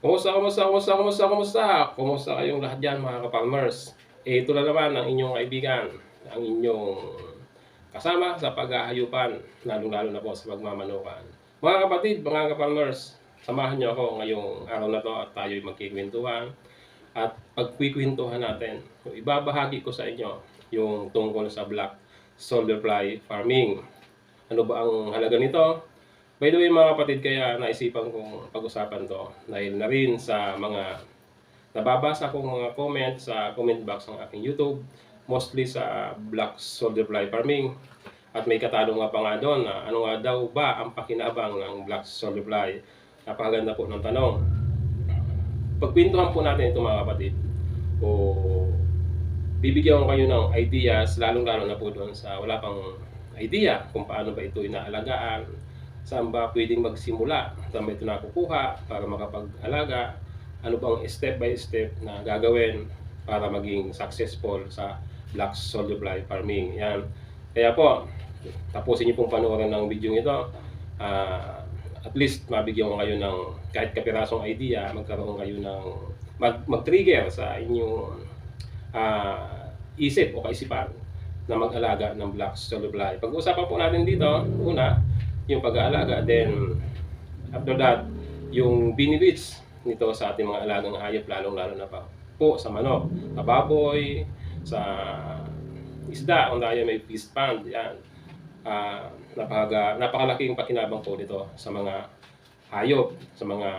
Kumusta, kumusta, kumusta, kumusta, kumusta? Kumusta kayong lahat dyan mga kapalmers? Eh, ito na naman ang inyong kaibigan, ang inyong kasama sa paghahayupan, lalo-lalo na po sa pagmamanukan. Mga kapatid, mga kapalmers, samahan niyo ako ngayong araw na to at tayo'y magkikwentuhan at pagkwikwentuhan natin. Ibabahagi ko sa inyo yung tungkol sa black soldier fly farming. Ano ba ang halaga nito? By the way mga kapatid, kaya naisipan kong pag-usapan to dahil na rin sa mga nababasa kong mga comment sa comment box ng aking YouTube, mostly sa black soldier fly farming. At may katanong nga pa nga doon na ano nga daw ba ang pakinabang ng black soldier fly. Napakaganda po ng tanong. Pagpintuhan po natin ito mga kapatid, o bibigyan ko kayo ng ideas, lalong-lalo na po doon sa wala pang idea kung paano ba ito inaalagaan, saan ba pwedeng magsimula, saan ba ito nakukuha para makapag-alaga, ano bang step by step na gagawin para maging successful sa black soldier fly farming. Yan. Kaya po, tapusin niyo pong panoorin ng video ito. Ah, at least mabigyan ko kayo ng kahit kapirasong idea, magkaroon kayo ng mag, mag-trigger sa inyong ah, isip o kaisipan na mag-alaga ng black soldier fly. Pag-uusapan po natin dito, una, yung pag-aalaga, then after that, yung benefits nito sa ating mga alagang hayop, lalong-lalo na pa po sa manok, sa baboy, sa isda, kung tayo may fish pond, yan. Ah, napaka, napakalaking pakinabang po nito sa mga hayop, sa mga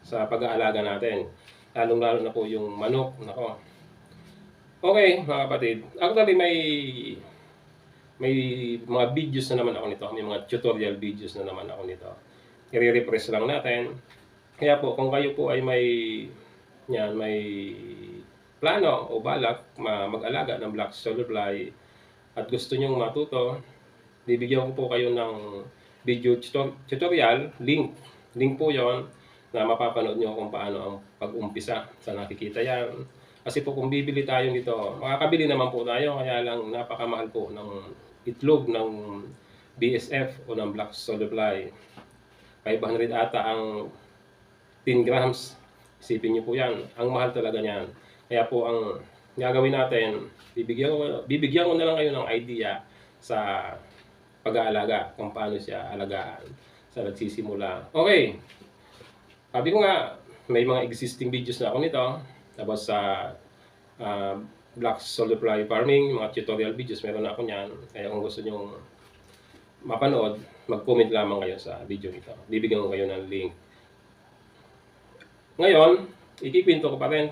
sa pag-aalaga natin. Lalong-lalo na po yung manok, nako. Okay, mga kapatid. Actually, may may mga videos na naman ako nito. May mga tutorial videos na naman ako nito. I-refresh lang natin. Kaya po, kung kayo po ay may yan, may plano o balak ma- mag-alaga ng black soldier fly at gusto nyong matuto, bibigyan ko po kayo ng video tutor- tutorial, link. Link po yon na mapapanood nyo kung paano ang pag-umpisa sa nakikita yan. Kasi po kung bibili tayo nito, makakabili naman po tayo, kaya lang napakamahal po ng itlog ng BSF o ng Black Fly. 500 ata ang 10 grams. Isipin niyo po yan. Ang mahal talaga niyan. Kaya po ang gagawin natin, bibigyan ko, bibigyan ko na lang kayo ng idea sa pag-aalaga, kung paano siya alagaan sa nagsisimula. Okay. Sabi ko nga, may mga existing videos na ako nito tapos sa ah, black soldier fly farming, mga tutorial videos, meron na ako niyan. Kaya kung gusto nyo mapanood, mag-comment lamang kayo sa video ito. Bibigyan ko kayo ng link. Ngayon, ikikwento ko pa rin.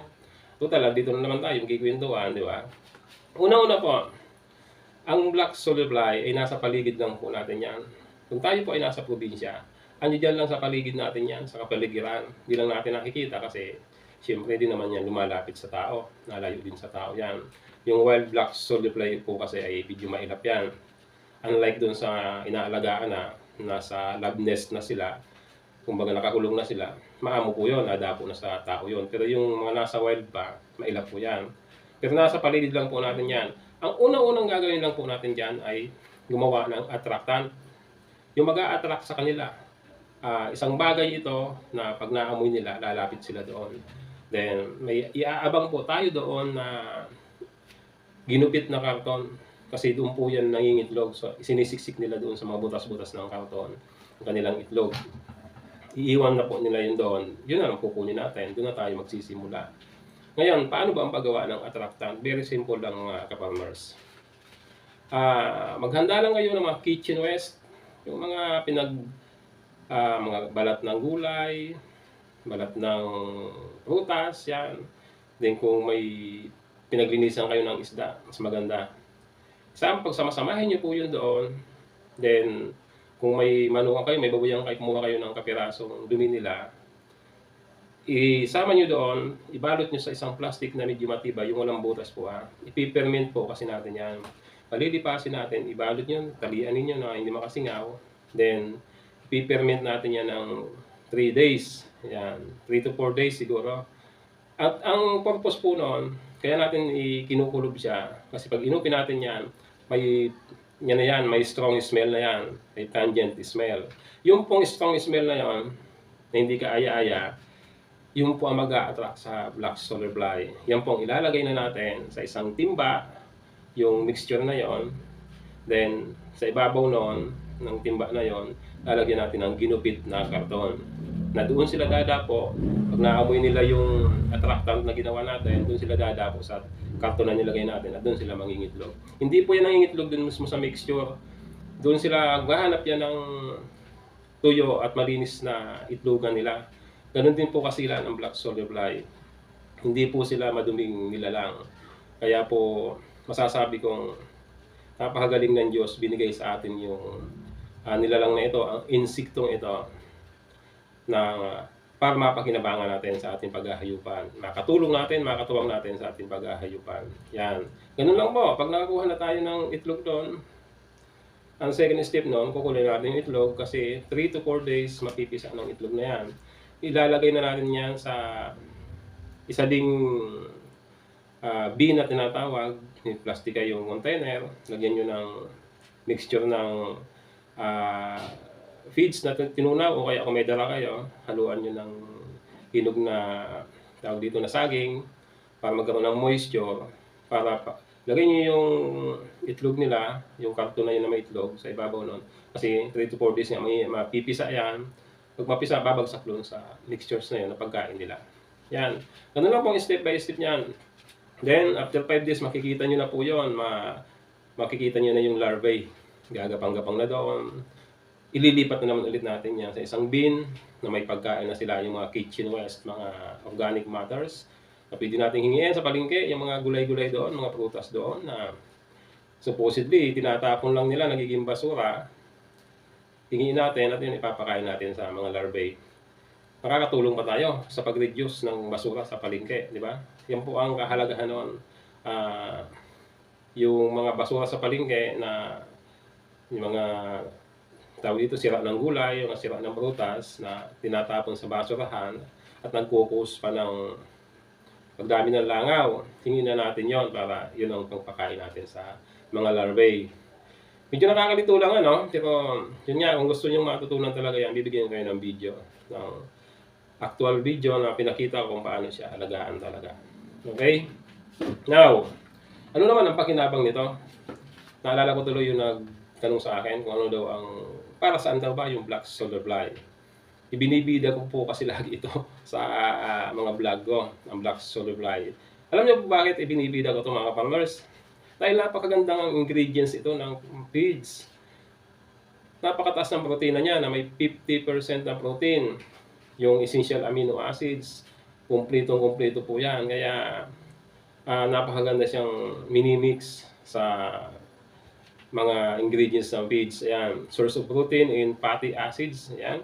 Total, dito na naman tayo, magkikwentuhan, di ba? Una-una po, ang black soldier fly ay nasa paligid lang po natin yan. Kung tayo po ay nasa probinsya, dyan lang sa paligid natin yan, sa kapaligiran. Hindi lang natin nakikita kasi Siyempre din naman yan lumalapit sa tao, nalayo din sa tao yan. Yung wild black soldier fly po kasi ay medyo mailap yan. Unlike dun sa inaalagaan na nasa lab nest na sila, kumbaga nakakulong na sila, maamo po yun, nadapo na sa tao yun. Pero yung mga nasa wild pa, mailap po yan. Pero nasa paligid lang po natin yan. Ang unang-unang gagawin lang po natin dyan ay gumawa ng attractant. Yung mag attract sa kanila. Ah, isang bagay ito na pag naamoy nila, lalapit sila doon. Then, may iaabang po tayo doon na ginupit na karton. Kasi doon po yan nangingitlog. So, sinisiksik nila doon sa mga butas-butas ng karton. Ang kanilang itlog. Iiwan na po nila yun doon. Yun na lang kukunin natin. Doon na tayo magsisimula. Ngayon, paano ba ang paggawa ng attractant? Very simple lang mga kapalmers. Ah, maghanda lang kayo ng mga kitchen waste. Yung mga pinag ah, mga balat ng gulay, balat ng prutas, yan. Then kung may pinaglinisan kayo ng isda, mas maganda. Sa pagsama-samahin niyo po yun doon. Then, kung may manukan kayo, may babayan kayo, kumuha kayo ng kapirasong dumi nila, isama nyo doon, ibalot nyo sa isang plastic na medyo matibay, yung walang butas po ha. Ipipermint po kasi natin yan. Palilipasin natin, ibalot nyo, talian ninyo na hindi makasingaw. Then, ipipermint natin yan ng 3 days. Yan, 3 to 4 days siguro. At ang purpose po noon, kaya natin ikinukulob siya. Kasi pag inupin natin yan, may yan na yan, may strong smell na yan. May tangent smell. Yung pong strong smell na yan, na hindi ka aya-aya, yung po ang mag attract sa black solar fly. Yan po ang ilalagay na natin sa isang timba, yung mixture na yon. Then, sa ibabaw noon, ng timba na yon, lalagyan natin ng ginupit na karton. Na doon sila dadapo, pag naamoy nila yung attractant na ginawa natin, doon sila dadapo sa karton na nilagay natin at doon sila mangingitlog. Hindi po yan nangingitlog doon mismo sa mixture. Doon sila maghahanap yan ng tuyo at malinis na itlogan nila. Ganon din po kasi sila ng black soldier fly. Hindi po sila maduming nilalang. Kaya po masasabi kong napakagaling ng Diyos binigay sa atin yung uh, nilalang na ito, ang insiktong ito na para mapakinabangan natin sa ating paghahayupan. Makatulong natin, makatuwang natin sa ating paghahayupan. Yan. Ganun lang po. Pag nakakuha na tayo ng itlog doon, ang second step noon, kukunin natin yung itlog kasi 3 to 4 days mapipisa ng itlog na yan. Ilalagay na natin yan sa isa ding uh, bin na tinatawag, plastika yung container, lagyan nyo ng mixture ng uh, feeds na tinunaw o kaya kung may dala kayo, haluan nyo ng hinog na tawag dito na saging para magkaroon ng moisture para pa, lagay nyo yung itlog nila, yung karton na yun na may itlog sa ibabaw nun. Kasi 3 to 4 days nga, may mapipisa yan. Pag mapisa, babagsak doon sa mixtures na yun na pagkain nila. Yan. Ganun lang po step by step niyan. Then, after 5 days, makikita nyo na po yun. Ma makikita nyo na yung larvae. Gagapang-gapang na doon ililipat na naman ulit natin yan sa isang bin na may pagkain na sila yung mga kitchen waste, mga organic matters na pwede natin hingin sa palengke, yung mga gulay-gulay doon, mga prutas doon na supposedly tinatapon lang nila, nagiging basura. Hingin natin at yun ipapakain natin sa mga larvae. Makakatulong pa tayo sa pag-reduce ng basura sa palengke, di ba? Yan po ang kahalagahan noon. Uh, yung mga basura sa palengke na yung mga tawag dito sira ng gulay, yung sira ng prutas na tinatapon sa basurahan at nagkukos pa ng pagdami ng langaw. Tingin na natin yon para yun ang pagpakain natin sa mga larvae. Medyo nakakalito lang ano, pero yun nga, kung gusto nyo matutunan talaga yan, bibigyan kayo ng video. Ng actual video na pinakita ko kung paano siya alagaan talaga. Okay? Now, ano naman ang pakinabang nito? Naalala ko tuloy yung nagtanong sa akin kung ano daw ang para saan daw ba yung black solar fly? Ibinibida ko po kasi lagi ito sa uh, mga vlog ko, ang black solar fly. Alam niyo po bakit ibinibida ko ito mga farmers? Dahil napakagandang ingredients ito ng feeds. Napakataas ng protina niya na may 50% na protein. Yung essential amino acids, kumplitong kumpleto po yan. Kaya uh, napakaganda siyang mini-mix sa mga ingredients ng feeds. Ayan, source of protein in fatty acids. Ayan.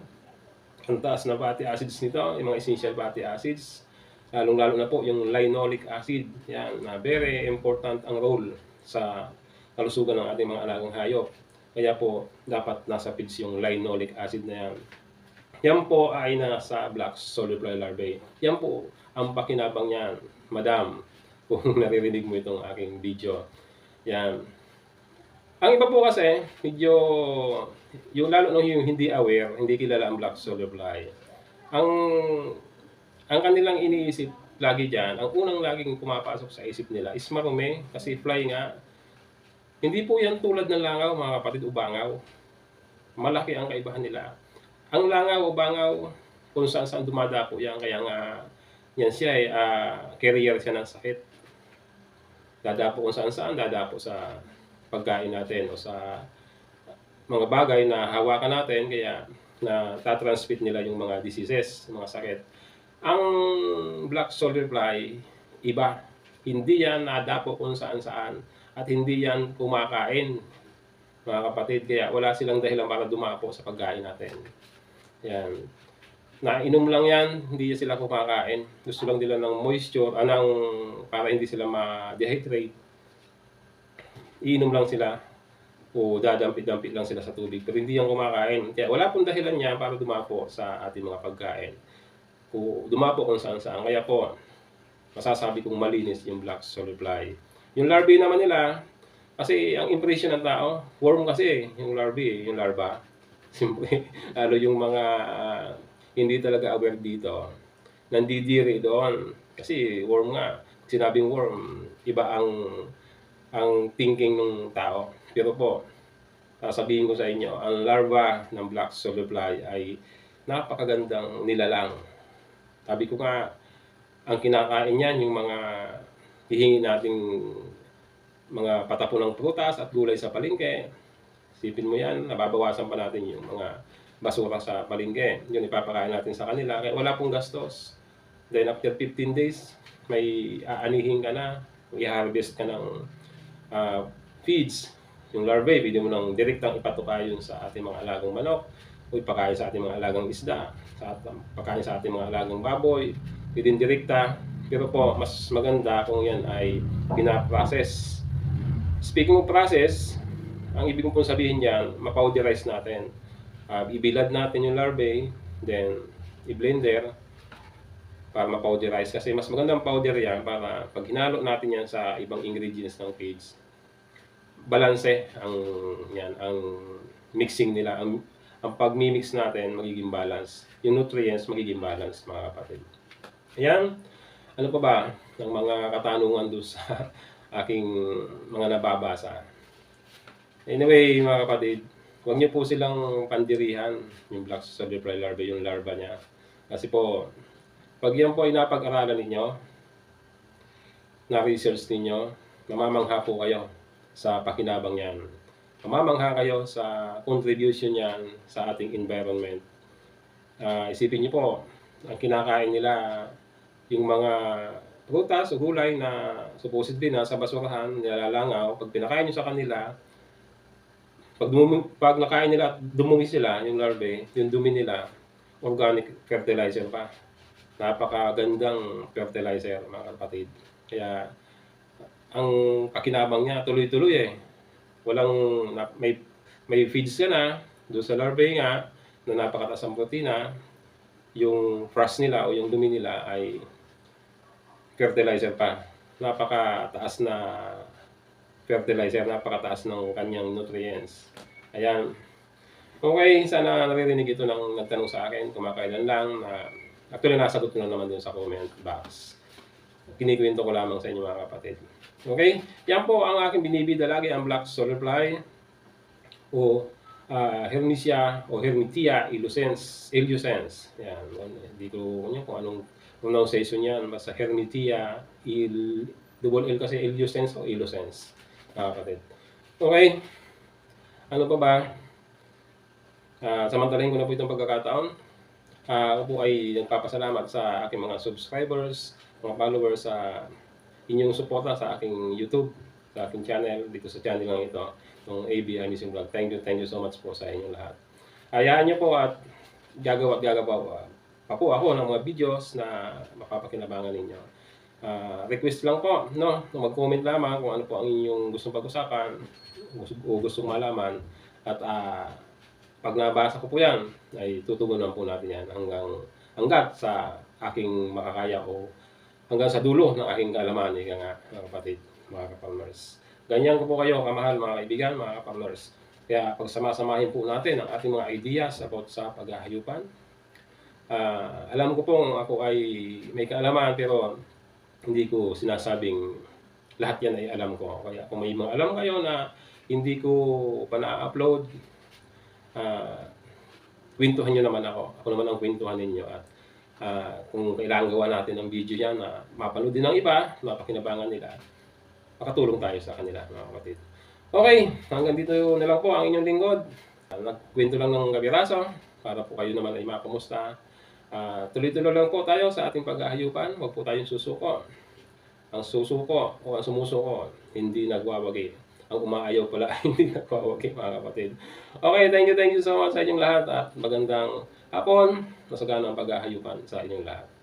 Ang taas na fatty acids nito, yung mga essential fatty acids. Lalong-lalo na po yung linoleic acid. Yan, na very important ang role sa kalusugan ng ating mga alagang hayop. Kaya po, dapat nasa feeds yung linoleic acid na yan. Yan po ay nasa black soluble larvae. Yan po ang pakinabang niyan, madam, kung naririnig mo itong aking video. Yan. Ang iba po kasi, medyo, yung lalo nung yung hindi aware, hindi kilala ang black solar fly. Ang, ang kanilang iniisip lagi dyan, ang unang laging pumapasok sa isip nila is marumi, kasi fly nga. Hindi po yan tulad ng langaw, mga kapatid, ubangaw. Malaki ang kaibahan nila. Ang langaw, ubangaw, kung saan saan dumadapo yan, kaya nga, yan siya ay uh, carrier siya ng sakit. Dadapo kung saan saan, dadapo sa pagkain natin o sa mga bagay na hawakan natin kaya na tatransmit nila yung mga diseases, mga sakit. Ang black soldier fly, iba. Hindi yan nadapo kung saan-saan at hindi yan kumakain, mga kapatid. Kaya wala silang dahilan para dumapo sa pagkain natin. Yan. Nainom lang yan, hindi sila kumakain. Gusto lang nila ng moisture, anang para hindi sila ma-dehydrate iinom lang sila o dadampit-dampit lang sila sa tubig pero hindi yan kumakain. Kaya wala pong dahilan niya para dumapo sa ating mga pagkain. Kung dumapo kung saan saan. Kaya po, masasabi kong malinis yung black solid fly. Yung larvae naman nila, kasi ang impression ng tao, worm kasi yung larvae, yung larva. Siyempre, lalo yung mga uh, hindi talaga aware dito, nandidiri doon. Kasi worm nga, sinabing worm, iba ang ang thinking ng tao. Pero po, sasabihin ko sa inyo, ang larva ng black soldier fly ay napakagandang nilalang. Sabi ko nga, ang kinakain niyan yung mga hihingi nating mga patapon ng prutas at gulay sa palengke. Sipin mo yan, nababawasan pa natin yung mga basura sa palengke. Yun ipapakain natin sa kanila. Kaya wala pong gastos. Then after 15 days, may aanihin ka na, i-harvest ka ng ah, feeds. Yung larvae, pwede mo nang direktang ipatuka yun sa ating mga alagang manok o ipakain sa ating mga alagang isda, sa pakain sa ating mga alagang baboy, pwede direkta. Pero po, mas maganda kung yan ay pinaprocess. Speaking of process, ang ibig kong sabihin niyan, mapowderize natin. Ah, ibilad natin yung larvae, then i-blender para mapowderize. Kasi mas magandang powder yan para pag hinalo natin yan sa ibang ingredients ng feeds, balanse ang yan ang mixing nila. Ang ang pagmi-mix natin magiging balance. Yung nutrients magiging balance mga kapatid. Ayan. Ano pa ba ng mga katanungan doon sa aking mga nababasa? Anyway mga kapatid huwag niyo po silang pandirihan yung black fly larvae yung larva niya. Kasi po pag yan po ay napag-aralan ninyo na research ninyo mamamangha po kayo sa pakinabang yan. Mamamangha kayo sa contribution niyan sa ating environment. Ah, isipin niyo po, ang kinakain nila yung mga prutas o gulay na supposedly nasa basurahan, nilalangaw, pag pinakain niyo sa kanila, pag, dumumi, pag nakain nila at dumumi sila, yung larvae, yung dumi nila, organic fertilizer pa. Napakagandang fertilizer, mga kapatid. Kaya, ang pakinabang niya tuloy-tuloy eh. Walang may may feeds ka na doon sa larvae nga na napakataas ang protina, yung frost nila o yung dumi nila ay fertilizer pa. Napakataas na fertilizer, napakataas ng kanyang nutrients. Ayan. Okay, sana naririnig ito ng nagtanong sa akin, kumakailan lang na actually nasagot ko na naman dun sa comment box. Kinikwento ko lamang sa inyo mga kapatid. Okay? Yan po ang aking binibida lagi, ang black solar fly o ah, Hermetia o Hermetia illucens, illucens. Yan. Hindi ko kanya kung anong pronunciation yan. Basta Hermetia il, double L kasi illucens o illucens. Mga kapatid. Okay? Ano pa ba? Ah, samantalahin ko na po itong pagkakataon. Ah, ako po ay nagpapasalamat sa aking mga subscribers, mga followers sa inyong suporta sa aking YouTube, sa aking channel, dito sa channel lang ito, ng AB Anising Vlog. Thank you, thank you so much po sa inyong lahat. Hayaan niyo po at gagawa at gagawa pa po ako ng mga videos na mapapakinabangan ninyo. Ah, request lang po, no? Mag-comment lamang kung ano po ang inyong gustong pag-usapan o gustong malaman at ah, pag nabasa ko po yan, ay tutugunan po natin yan hanggang hanggat sa aking makakaya o hanggang sa dulo ng aking kaalaman, ika nga, mga kapatid, mga kapalmers. Ganyan ko po kayo, kamahal mga kaibigan, mga kapalmers. Kaya pagsamasamahin po natin ang ating mga ideas about sa paghahayupan. Ah, alam ko pong ako ay may kaalaman pero hindi ko sinasabing lahat yan ay alam ko. Kaya kung may mga alam kayo na hindi ko pa na-upload, ah, kwentuhan nyo naman ako. Ako naman ang kwentuhan ninyo at Ah, kung kailangan gawa natin ng video yan na mapanood din ng iba, mapakinabangan nila, makatulong tayo sa kanila, mga kapatid. Okay, hanggang dito na lang po ang inyong lingkod. Ah, Nagkwento lang ng gabiraso para po kayo naman ay makamusta. Ah, tuloy-tuloy lang po tayo sa ating paghahayupan. Huwag po tayong susuko. Ang susuko o ang sumusuko, hindi nagwawagi. Ang umaayaw pala, hindi nagwawagi, mga kapatid. Okay, thank you, thank you so much sa inyong lahat at magandang hapon. Masagana ang paghahayupan sa inyong lahat.